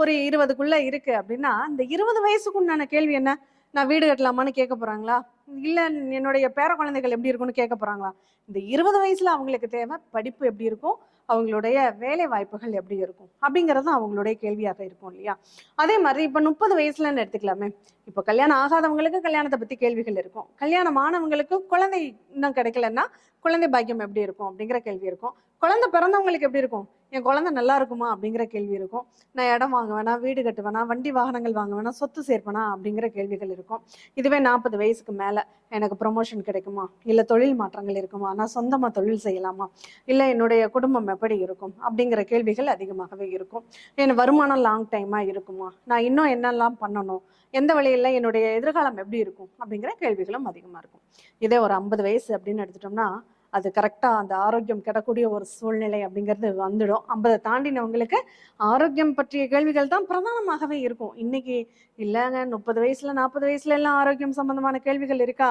ஒரு இருபதுக்குள்ள இருக்கு அப்படின்னா இந்த இருபது வயசுக்குண்டான கேள்வி என்ன? நான் வீடு கட்டலாமான்னு கேட்க போறாங்களா? இல்ல என்னுடைய பேர குழந்தைகள் எப்படி இருக்கும்னு கேட்க போறாங்களா? இந்த இருபது வயசுல அவங்களுக்கு தேவை படிப்பு எப்படி இருக்கும்? அவங்களுடைய வேலை வாய்ப்புகள் எப்படி இருக்கும்? அப்படிங்கிறது அவங்களுடைய கேள்வியாக இருக்கும் இல்லையா? அதே மாதிரி இப்ப முப்பது வயசுலன்னு எடுத்துக்கலாமே. இப்போ கல்யாணம் ஆகாதவங்களுக்கு கல்யாணத்தை பத்தி கேள்விகள் இருக்கும். கல்யாணம் ஆனவங்களுக்கு குழந்தை இன்னும் கிடைக்கலன்னா குழந்தை பாக்கியம் எப்படி இருக்கும் அப்படிங்கிற கேள்வி இருக்கும். குழந்தை பிறந்தவங்களுக்கு எப்படி இருக்கும்? என் குழந்தை நல்லா இருக்குமா அப்படிங்கிற கேள்வி இருக்கும். நான் இடம் வாங்க வேணாம் வீடு கட்டுவேனா வண்டி வாகனங்கள் வாங்க வேணாம் சொத்து சேர்ப்பேனா அப்படிங்கிற கேள்விகள் இருக்கும். இதுவே நாற்பது வயசுக்கு மேலே எனக்கு ப்ரொமோஷன் கிடைக்குமா? இல்லை தொழில் மாற்றங்கள் இருக்குமா? நான் சொந்தமாக தொழில் செய்யலாமா? இல்லை என்னுடைய குடும்பம் எப்படி இருக்கும்? அப்படிங்கிற கேள்விகள் அதிகமாகவே இருக்கும். என் வருமானம் லாங் டைமாக இருக்குமா? நான் இன்னும் என்னெல்லாம் பண்ணணும்? எந்த வழியில் என்னுடைய எதிர்காலம் எப்படி இருக்கும்? அப்படிங்கிற கேள்விகளும் அதிகமாக இருக்கும். இதே ஒரு ஐம்பது வயசு அப்படின்னு எடுத்துட்டோம்னா அது கரெக்டா அந்த ஆரோக்கியம் கிடக்கூடிய ஒரு சூழ்நிலை அப்படிங்கிறது வந்துடும். ஐம்பதை தாண்டினவங்களுக்கு ஆரோக்கியம் பற்றிய கேள்விகள் தான் பிரதானமாகவே இருக்கும். இன்னைக்கு இல்லைங்க முப்பது வயசுல நாற்பது வயசுல எல்லாம் ஆரோக்கியம் சம்பந்தமான கேள்விகள் இருக்கா?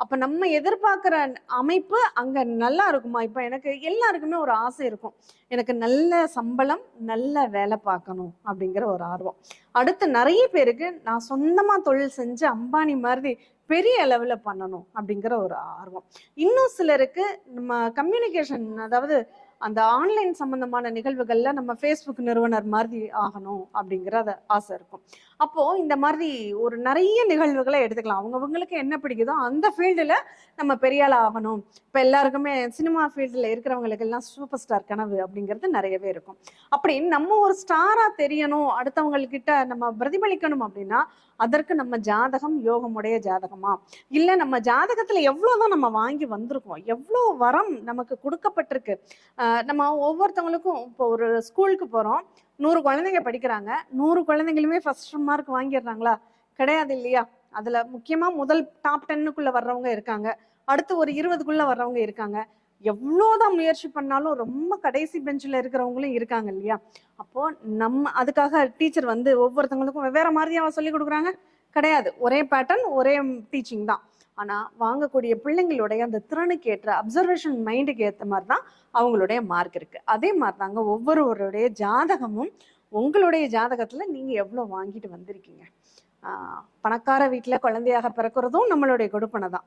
அப்ப நம்ம எதிர்பார்க்குற அமைப்பு அங்க நல்லா இருக்குமா? இப்ப எனக்கு எல்லாருக்குமே ஒரு ஆசை இருக்கும். எனக்கு நல்ல சம்பளம் நல்ல வேலை பார்க்கணும் அப்படிங்கிற ஒரு ஆர்வம். அடுத்து நிறைய பேருக்கு நான் சொந்தமா தொழில் செஞ்சு அம்பானி மாதிரி பெரிய அளவில் பண்ணணும் அப்படிங்கிற ஒரு ஆர்வம். இன்னும் சிலருக்கு நம்ம கம்யூனிகேஷன் அதாவது அந்த ஆன்லைன் சம்பந்தமான நிகழ்வுகள்ல நம்ம ஃபேஸ்புக் நிறுவனர் மாதிரி ஆகணும் அப்படிங்கிற ஆசை இருக்கும். அப்போ இந்த மாதிரி ஒரு நிறைய நிகழ்வுகளை எடுத்துக்கலாம். அவங்கவுங்களுக்கு என்ன பிடிக்குதோ அந்த ஃபீல்டுல நம்ம பெரிய ஆகணும். இப்ப எல்லாருக்குமே சினிமா ஃபீல்டுல இருக்கிறவங்களுக்கு எல்லாம் சூப்பர் ஸ்டார் கனவு அப்படிங்கிறது நிறையவே இருக்கும். அப்படின்னு நம்ம ஒரு ஸ்டாரா தெரியணும் அடுத்தவங்கக்கிட்ட நம்ம பிரதிபலிக்கணும் அப்படின்னா அதற்கு நம்ம ஜாதகம் யோகமுடைய ஜாதகமா? இல்லை நம்ம ஜாதகத்தில் எவ்வளோதான் நம்ம வாங்கி வந்திருக்கோம் எவ்வளோ வரம் நமக்கு கொடுக்கப்பட்டிருக்கு. நம்ம ஒவ்வொருத்தவங்களுக்கும் இப்போ ஒரு ஸ்கூலுக்கு போகிறோம் நூறு குழந்தைங்க படிக்கிறாங்க. நூறு குழந்தைங்களுமே ஃபர்ஸ்ட் மார்க் வாங்கிடுறாங்களா? கிடையாது இல்லையா? அதுல முக்கியமா முதல் டாப் டென்னுக்குள்ள வர்றவங்க இருக்காங்க. அடுத்து ஒரு இருபதுக்குள்ள வர்றவங்க இருக்காங்க. எவ்வளோதான் முயற்சி பண்ணாலும் ரொம்ப கடைசி பெஞ்சில் இருக்கிறவங்களும் இருக்காங்க இல்லையா? அப்போ நம்ம அதுக்காக டீச்சர் வந்து ஒவ்வொருத்தவங்களுக்கும் வெவ்வேறு மாதிரியாக சொல்லி கொடுக்குறாங்க. கிடையாது. ஒரே பேட்டர்ன் ஒரே டீச்சிங் தான். ஆனால் வாங்கக்கூடிய பிள்ளைங்களுடைய அந்த திறனுக்கு ஏற்ற அப்சர்வேஷன் மைண்டுக்கு ஏற்ற மாதிரி தான் அவங்களுடைய மார்க் இருக்குது அதே மாதிரி தாங்க ஒவ்வொருவருடைய ஜாதகமும் உங்களுடைய ஜாதகத்தில் நீங்கள் எவ்வளோ வாங்கிட்டு வந்திருக்கீங்க? பணக்கார வீட்டில் குழந்தையாக பிறக்கிறதும் நம்மளுடைய கொடுப்பனை தான்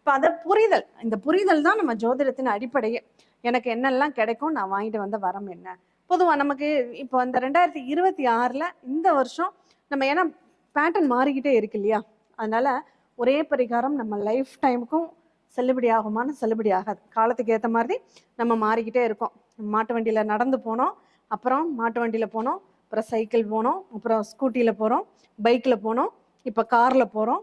இப்போ அதை புரிதல். இந்த புரிதல் தான் நம்ம ஜோதிடத்தின் அடிப்படையே. எனக்கு என்னெல்லாம் கிடைக்கும் நான் வாங்கிட்டு வந்த வரம் என்ன? பொதுவாக நமக்கு இப்போ இந்த ரெண்டாயிரத்தி இருபத்தி ஆறில் இந்த வருஷம் நம்ம ஏன்னா பேட்டர்ன் மாறிக்கிட்டே இருக்கு இல்லையா? அதனால் ஒரே பரிகாரம் நம்ம லைஃப் டைமுக்கும் செல்லுபடி ஆகுமான்னு செல்லுபடி ஆகாது. காலத்துக்கு ஏற்ற மாதிரி நம்ம மாறிக்கிட்டே இருக்கோம். மாட்டு வண்டியில் நடந்து போனோம் அப்புறம் மாட்டு வண்டியில் போனோம் அப்புறம் சைக்கிள் போனோம் அப்புறம் ஸ்கூட்டியில் போகிறோம் பைக்கில் போனோம் இப்போ காரில் போகிறோம்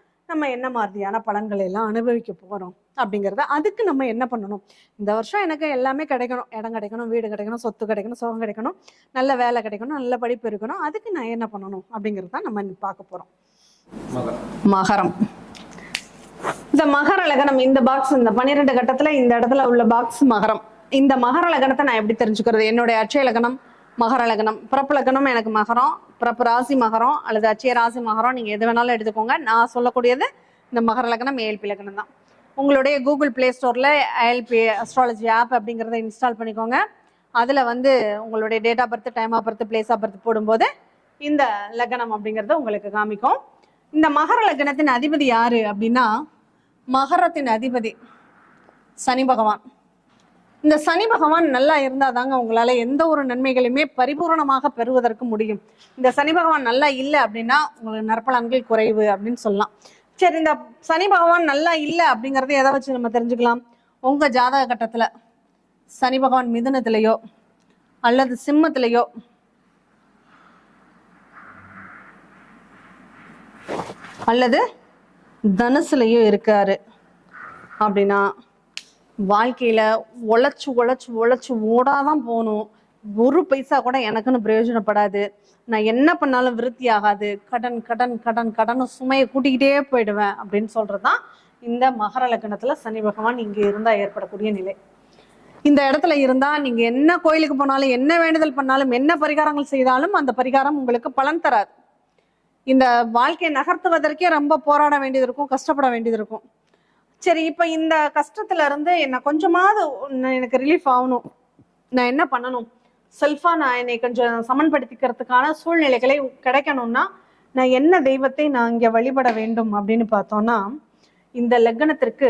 நம்ம என்ன மாதிரியான பலன்களை எல்லாம் அனுபவிக்க போகிறோம் அப்படிங்கிறத அதுக்கு நம்ம என்ன பண்ணணும்? இந்த வருஷம் எனக்கு எல்லாமே கிடைக்கணும். இடம் கிடைக்கணும் வீடு கிடைக்கணும் சொத்து கிடைக்கணும் சுகம் கிடைக்கணும் நல்ல வேலை கிடைக்கணும் நல்ல படிப்பு இருக்கணும். அதுக்கு நான் என்ன பண்ணணும் அப்படிங்கிறத நம்ம பார்க்க போகிறோம் மகரம். இந்த மகர லகனம் இந்த பாக்ஸ் இந்த பன்னிரெண்டு கட்டத்துல இந்த இடத்துல உள்ள பாக்ஸ் மகரம். இந்த மகர லகனத்தை நான் எப்படி தெரிஞ்சுக்கிறது? என்னுடைய அட்சய லக்னம் மகர லக்னம். பிறப்பு லக்னம் எனக்கு மகரம். பிறப்பு ராசி மகரம் அல்லது அச்சய ராசி மகரம் நீங்கள் எது வேணாலும் எடுத்துக்கோங்க. நான் சொல்லக்கூடியது இந்த மகர லக்னம் ஏஎல்பி லக்னம் தான். உங்களுடைய கூகுள் பிளே ஸ்டோரில் ஏஎல்பி அஸ்ட்ராலஜி ஆப் அப்படிங்கிறத இன்ஸ்டால் பண்ணிக்கோங்க. அதில் வந்து உங்களுடைய date of birth time of birth place of birth போடும்போது இந்த லக்னம் அப்படிங்கிறத உங்களுக்கு காமிக்கும். இந்த மகர லக்னத்தின் அதிபதி யாரு அப்படின்னா மகரத்தின் அதிபதி சனி பகவான். இந்த சனி பகவான் நல்லா இருந்தால் தாங்க உங்களால் எந்த ஒரு நன்மைகளையுமே பரிபூரணமாக பெறுவதற்கு முடியும். இந்த சனி பகவான் நல்லா இல்லை அப்படின்னா உங்களுக்கு நற்பலன்கள் குறைவு அப்படின்னு சொல்லலாம். சரி இந்த சனி பகவான் நல்லா இல்லை அப்படிங்கிறத எதை வச்சு நம்ம தெரிஞ்சுக்கலாம்? உங்கள் ஜாதக கட்டத்தில் சனி பகவான் மிதுனத்திலேயோ அல்லது சிம்மத்திலேயோ அல்லது தனுசுலையும் இருக்காரு அப்படின்னா வாழ்க்கையில் உழைச்சி உழைச்சி உழைச்சி ஓடாதான் போகணும். ஒரு பைசா கூட எனக்குன்னு பிரயோஜனப்படாது. நான் என்ன பண்ணாலும் விருத்தி ஆகாது. கடன் கடன் கடன் கடன் சுமையை கூட்டிக்கிட்டே போயிடுவேன் அப்படின்னு சொல்கிறது தான் இந்த மகர லக்னத்தில் சனி பகவான் இங்கே இருந்தால் ஏற்படக்கூடிய நிலை. இந்த இடத்துல இருந்தால் நீங்கள் என்ன கோயிலுக்கு போனாலும் என்ன வேண்டுதல் பண்ணாலும் என்ன பரிகாரங்கள் செய்தாலும் அந்த பரிகாரம் உங்களுக்கு பலன் தராது. இந்த வாழ்க்கையை நகர்த்துவதற்கே ரொம்ப போராட வேண்டியது இருக்கும் கஷ்டப்பட வேண்டியது இருக்கும். சரி இப்போ இந்த கஷ்டத்துல இருந்து என்ன கொஞ்சமாவது எனக்கு ரிலீஃப் ஆகணும். நான் என்ன பண்ணணும்? செல்ஃபா நான் என்னை கொஞ்சம் சமன்படுத்திக்கிறதுக்கான சூழ்நிலைகளை கிடைக்கணும்னா நான் என்ன தெய்வத்தை நான் இங்கே வழிபட வேண்டும் அப்படின்னு பார்த்தோம்னா இந்த லக்னத்திற்கு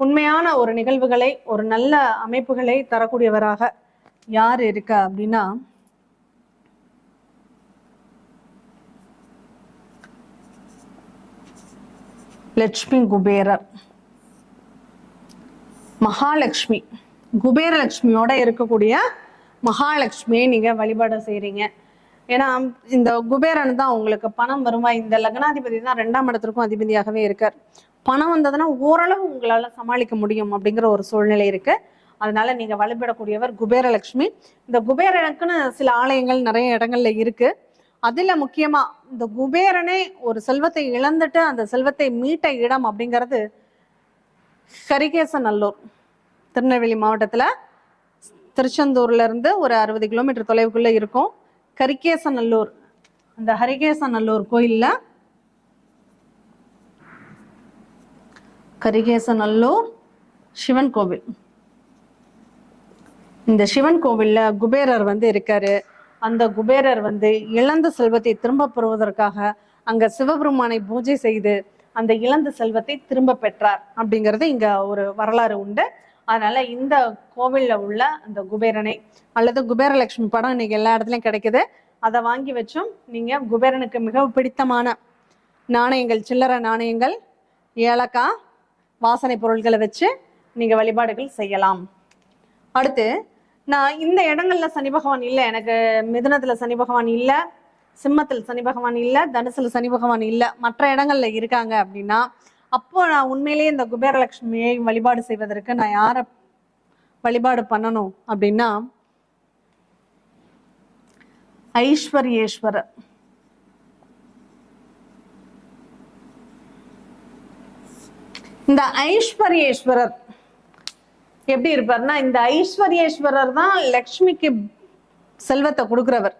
உண்மையான ஒரு நிகழ்வுகளை ஒரு நல்ல அமைப்புகளை தரக்கூடியவராக யார் இருக்கா அப்படின்னா லட்சுமி குபேரர். மகாலட்சுமி. குபேரலட்சுமியோட இருக்கக்கூடிய மகாலட்சுமியை நீங்கள் வழிபாடு செய்கிறீங்க ஏன்னா இந்த குபேரன் தான் உங்களுக்கு பணம் வருமா? இந்த லக்னாதிபதி தான் ரெண்டாம் இடத்திற்கும் அதிபதியாகவே இருக்கார். பணம் வந்ததுன்னா ஓரளவு உங்களால் சமாளிக்க முடியும் அப்படிங்கிற ஒரு சூழ்நிலை இருக்கு. அதனால நீங்கள் வழிபடக்கூடியவர் குபேரலட்சுமி. இந்த குபேரனுக்குன்னு சில ஆலயங்கள் நிறைய இடங்கள்ல இருக்குது அதில் முக்கியமாக இந்த குபேரனே ஒரு செல்வத்தை இழந்துட்டு அந்த செல்வத்தை மீட்ட இடம் அப்படிங்கிறது கரிகேசநல்லூர் திருநெல்வேலி மாவட்டத்தில் திருச்செந்தூர்லேருந்து ஒரு அறுபது கிலோமீட்டர் தொலைவுக்குள்ளே இருக்கும். கரிகேசநல்லூர் அந்த ஹரிகேசநல்லூர் கோயிலில் கரிகேசநல்லூர் சிவன் கோவில். இந்த சிவன் கோவிலில் குபேரர் வந்து இருக்காரு. அந்த குபேரர் வந்து இழந்த செல்வத்தை திரும்ப பெறுவதற்காக அங்க சிவபெருமானை பூஜை செய்து அந்த இழந்த செல்வத்தை திரும்ப பெற்றார் அப்படிங்கிறது இங்க ஒரு வரலாறு உண்டு. அதனால இந்த கோவில்ல உள்ள அந்த குபேரனை அல்லது குபேரலட்சுமி படம் இன்னைக்கு எல்லா இடத்துலயும் கிடைக்குது. அதை வாங்கி வச்சும் நீங்க குபேரனுக்கு மிக பிடித்தமான நாணயங்கள் சில்லறை நாணயங்கள் ஏலக்காய் வாசனை பொருட்களை வச்சு நீங்க வழிபாடுகள் செய்யலாம். அடுத்து நான் இந்த இடங்கள்ல சனி பகவான் இல்லை. எனக்கு மிதுனத்துல சனி பகவான் இல்லை. சிம்மத்தில் சனி பகவான் இல்லை. தனுசுல சனி பகவான் இல்லை. மற்ற இடங்கள்ல இருக்காங்க அப்படின்னா அப்போ நான் உண்மையிலேயே இந்த குபேரலட்சுமியை வழிபாடு செய்வதற்கு நான் யாரை வழிபாடு பண்ணணும் அப்படின்னா ஐஸ்வர்யேஸ்வரர். இந்த ஐஸ்வர்யேஸ்வரர் எப்படி இருப்பார்னா இந்த ஐஸ்வர்யேஸ்வரர் தான் லக்ஷ்மிக்கு செல்வத்தை கொடுக்குறவர்.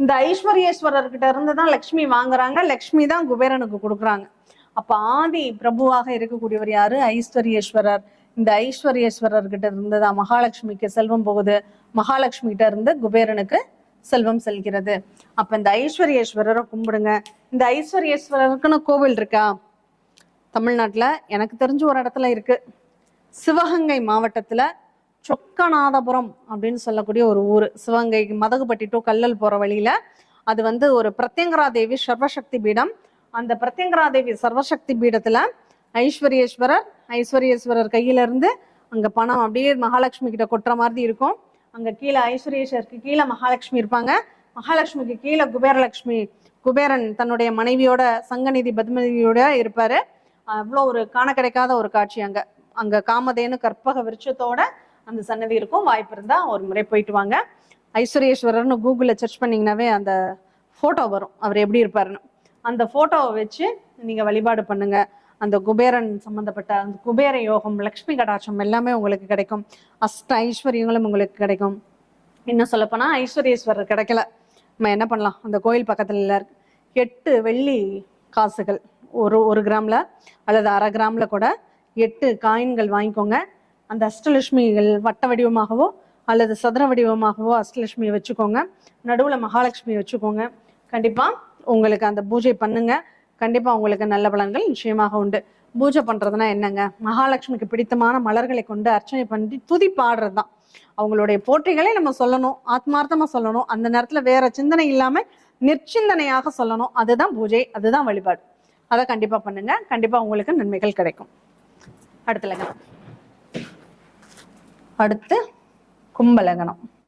இந்த ஐஸ்வர்யேஸ்வரர் கிட்ட இருந்து தான் லக்ஷ்மி வாங்குறாங்க லக்ஷ்மி தான் குபேரனுக்கு கொடுக்குறாங்க. அப்ப ஆதி பிரபுவாக இருக்கக்கூடியவர் யாரு? ஐஸ்வர்யேஸ்வரர். இந்த ஐஸ்வர்யேஸ்வரர் கிட்ட இருந்து தான் மகாலட்சுமிக்கு செல்வம் போகுது. மகாலட்சுமி கிட்ட இருந்து குபேரனுக்கு செல்வம் செல்கிறது. அப்ப இந்த ஐஸ்வர்யேஸ்வரரை கும்பிடுங்க. இந்த ஐஸ்வர்யேஸ்வரருக்குன்னு கோவில் இருக்கா? தமிழ்நாட்டுல எனக்கு தெரிஞ்ச ஒரு இடத்துல இருக்கு. சிவகங்கை மாவட்டத்தில் சொக்கநாதபுரம் அப்படின்னு சொல்லக்கூடிய ஒரு ஊர். சிவகங்கை மதகுப்பட்டி டு கல்லல் போகிற வழியில் அது வந்து ஒரு பிரத்யங்கரா தேவி சர்வசக்தி பீடம். அந்த பிரத்யங்கரா தேவி சர்வசக்தி பீடத்தில் ஐஸ்வரியேஸ்வரர் ஐஸ்வரியேஸ்வரர் கையிலிருந்து அங்கே பணம் அப்படியே மகாலட்சுமி கிட்ட கொட்டுற மாதிரி இருக்கும். அங்கே கீழே ஐஸ்வரியேஸ்வருக்கு கீழே மகாலட்சுமி இருப்பாங்க. மகாலட்சுமிக்கு கீழே குபேரலட்சுமி குபேரன் தன்னுடைய மனைவியோட சங்கநிதி பத்மதியோட இருப்பார். அவ்வளோ ஒரு காண கிடைக்காத ஒரு காட்சி அங்கே. அங்கே காமதேனு கற்பக விருட்சத்தோட அந்த சன்னதி இருக்கும். வாய்ப்பு இருந்தால் ஒரு முறை போயிட்டு வாங்க. ஐஸ்வர்யேஸ்வரர்னு கூகுளில் சர்ச் பண்ணிங்கனாவே அந்த ஃபோட்டோ வரும். அவர் எப்படி இருப்பாருன்னு. அந்த ஃபோட்டோவை வச்சு நீங்கள் வழிபாடு பண்ணுங்கள் அந்த குபேரன் சம்மந்தப்பட்ட அந்த குபேர யோகம் லக்ஷ்மி கடாட்சம் எல்லாமே உங்களுக்கு கிடைக்கும். அஷ்ட ஐஸ்வர்யங்களும் உங்களுக்கு கிடைக்கும். இன்னும் சொல்லப்போனால் ஐஸ்வர்யேஸ்வரர் கிடைக்கல. நம்ம என்ன பண்ணலாம்? அந்த கோயில் பக்கத்தில் எட்டு வெள்ளி காசுகள். ஒரு ஒரு கிராமில் அல்லது அரை கிராமில் கூட எட்டு காயின்கள் வாங்கிக்கோங்க. அந்த அஷ்டலட்சுமிகள் வட்ட வடிவமாகவோ அல்லது சதுர வடிவமாகவோ அஷ்டலட்சுமியை வச்சுக்கோங்க. நடுவில் மகாலட்சுமியை வச்சுக்கோங்க. கண்டிப்பாக உங்களுக்கு அந்த பூஜை பண்ணுங்க. கண்டிப்பாக உங்களுக்கு நல்ல பலன்கள் நிச்சயமாக உண்டு. பூஜை பண்ணுறதுனா என்னங்க? மகாலட்சுமிக்கு பிடித்தமான மலர்களை கொண்டு அர்ச்சனை பண்ணி துதி பாடுறது தான் அவங்களுடைய போற்றிகளை நம்ம சொல்லணும். ஆத்மார்த்தமாக சொல்லணும். அந்த நேரத்தில் வேற சிந்தனை இல்லாமல் நிர்ச்சிந்தனையாக சொல்லணும். அதுதான் பூஜை. அதுதான் வழிபாடு. அதை கண்டிப்பாக பண்ணுங்க. கண்டிப்பாக உங்களுக்கு நன்மைகள் கிடைக்கும். அடுத்த லக்னம். அடுத்து கும்ப லக்னம்